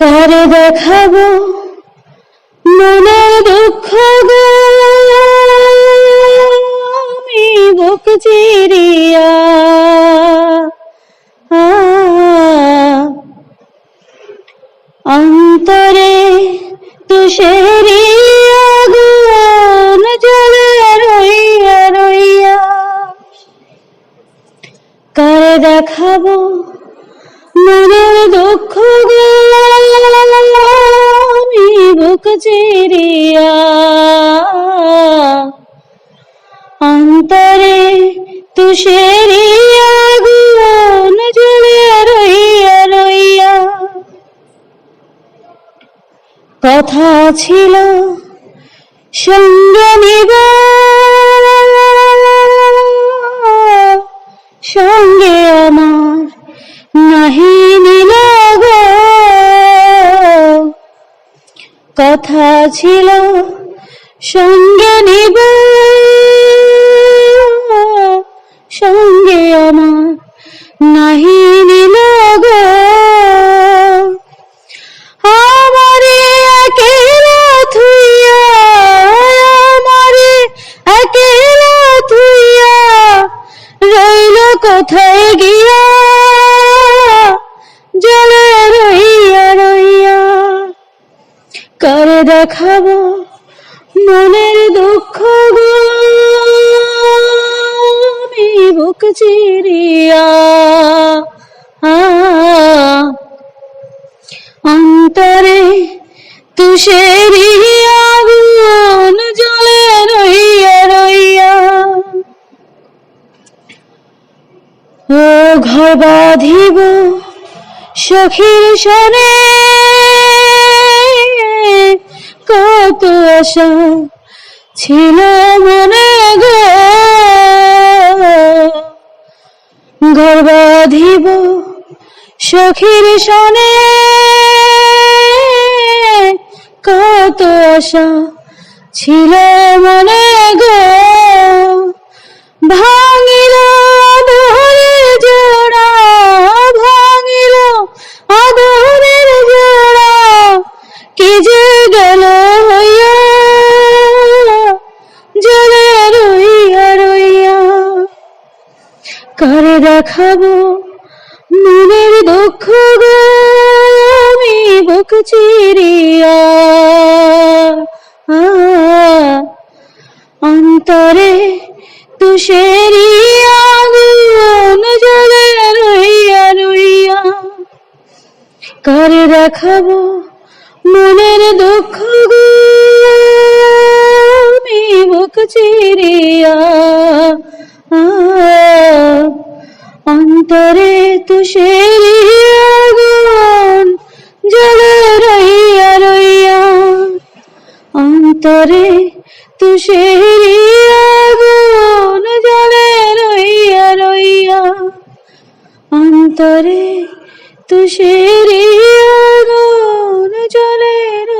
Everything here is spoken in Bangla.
কারে দেখাবো মনের দুঃখ আমি বুক চিরিয়া অন্তরে তুষেরি রইয়া রইয়া। কারে দেখাবো মনের দুঃখ আমি বুক চিরিয়া। অন্তরে তুষেরি আগুন জ্বলে রইয়া রইয়া। কথা ছিল সঙ্গে নিব কথা ছিল, সঙ্গে নিব। সঙ্গে আমার নাহি নিল গো। আমারে একেলা আমারে একেলা থুইয়া রইল কোথায় গিয়া? দেখাবো মনের দুঃখ গো বুক চিরিয়া অন্তরে তুষেরি আগুন জলে রইয়া রইয়া। ও ঘর বাঁধিব সখীর সনে কত আশা ছিল মনে গো। সখীর সনে। কত আশা ছিল মনে করে দেখাবো? মনের দুঃখ গো, আমি বুক চিরিয়া। অন্তরে তুষেরি আগুন জ্বলে রইয়া রইয়া। করে দেখাবো? মনের দুঃখ গো, আমি বুক চিরিয়া। অন্তরে তুষেরি আগুন জলে রইয়া রইয়া। অন্তরে তুষেরি আগুন জলে রইয়া